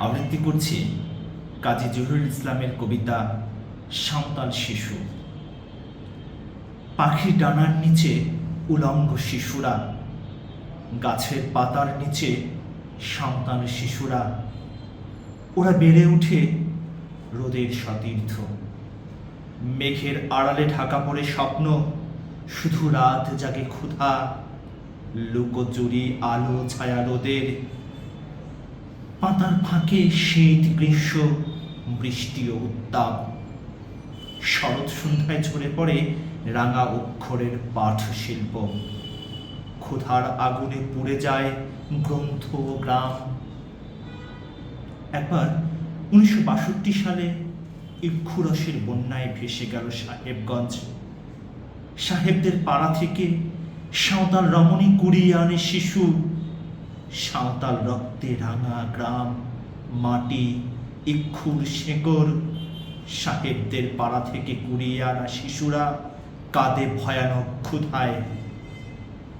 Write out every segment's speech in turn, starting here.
আবৃত্তি করছি কাজী জহুরুল ইসলামের কবিতা সাঁওতাল শিশু। পাখির ডানার নিচে উলঙ্গ শিশুরা, গাছের পাতার নিচে সন্তান শিশুরা। ওরা বেড়ে উঠে রোদের সতীর্থ। মেঘের আড়ালে ঢাকা পড়ে স্বপ্ন, শুধু রাত জাগে ক্ষুধা। লুকোচুরি আলো ছায়া রোদের পাতার ফাঁকে শীত গ্রীষ্ম বৃষ্টি ও উত্তাপ। শরৎ সন্ধ্যায় ঝরে পড়ে রাঙা অক্ষরের পাঠ শিল্প ক্ষুধার আগুনে পুড়ে যায় গ্রন্থ ও গ্রাম। একবার উনিশশো বাষট্টি সালে ইক্ষুরসের বন্যায় ভেসে গেল সাহেবগঞ্জ। সাহেবদের পাড়া থেকে সাঁওতাল রমণী কুড়িয়ে আনে শিশু। সাঁওতাল রক্তে রাঙা গ্রাম, মাটি, ইক্ষুর শেকড়, সাহেবদের পাড়া থেকে কুড়িয়ে আনা শিশুরা কাঁদে ভয়ানক ক্ষুধায়।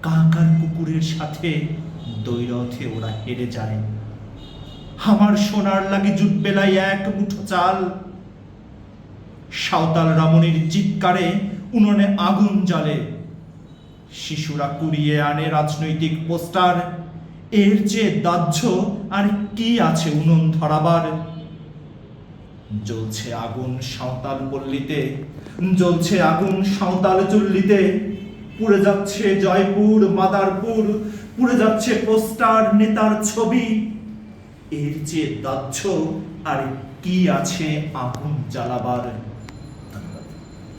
কাকার কুকুরের সাথে দৈরথে ওরা হেরে যায়। আমার সোনার লাগে জুট বেলায় এক মুঠো চাল। সাঁওতাল রমণীর চিৎকারে উনুনে আগুন জ্বলে। শিশুরা কুড়িয়ে আনে রাজনৈতিক পোস্টার। এর যে দাহ্য আর কি আছে উনুন ধরাবার? জ্বলছে আগুন সাঁওতাল পল্লীতে, জ্বলছে আগুন সাঁওতাল চুল্লিতে। পুড়ে যাচ্ছে জয়পুর, মাদারপুর, পুড়ে যাচ্ছে পোস্টার নেতার ছবি। এর যে দাহ্য আর কি আছে আগুন জ্বালাবার?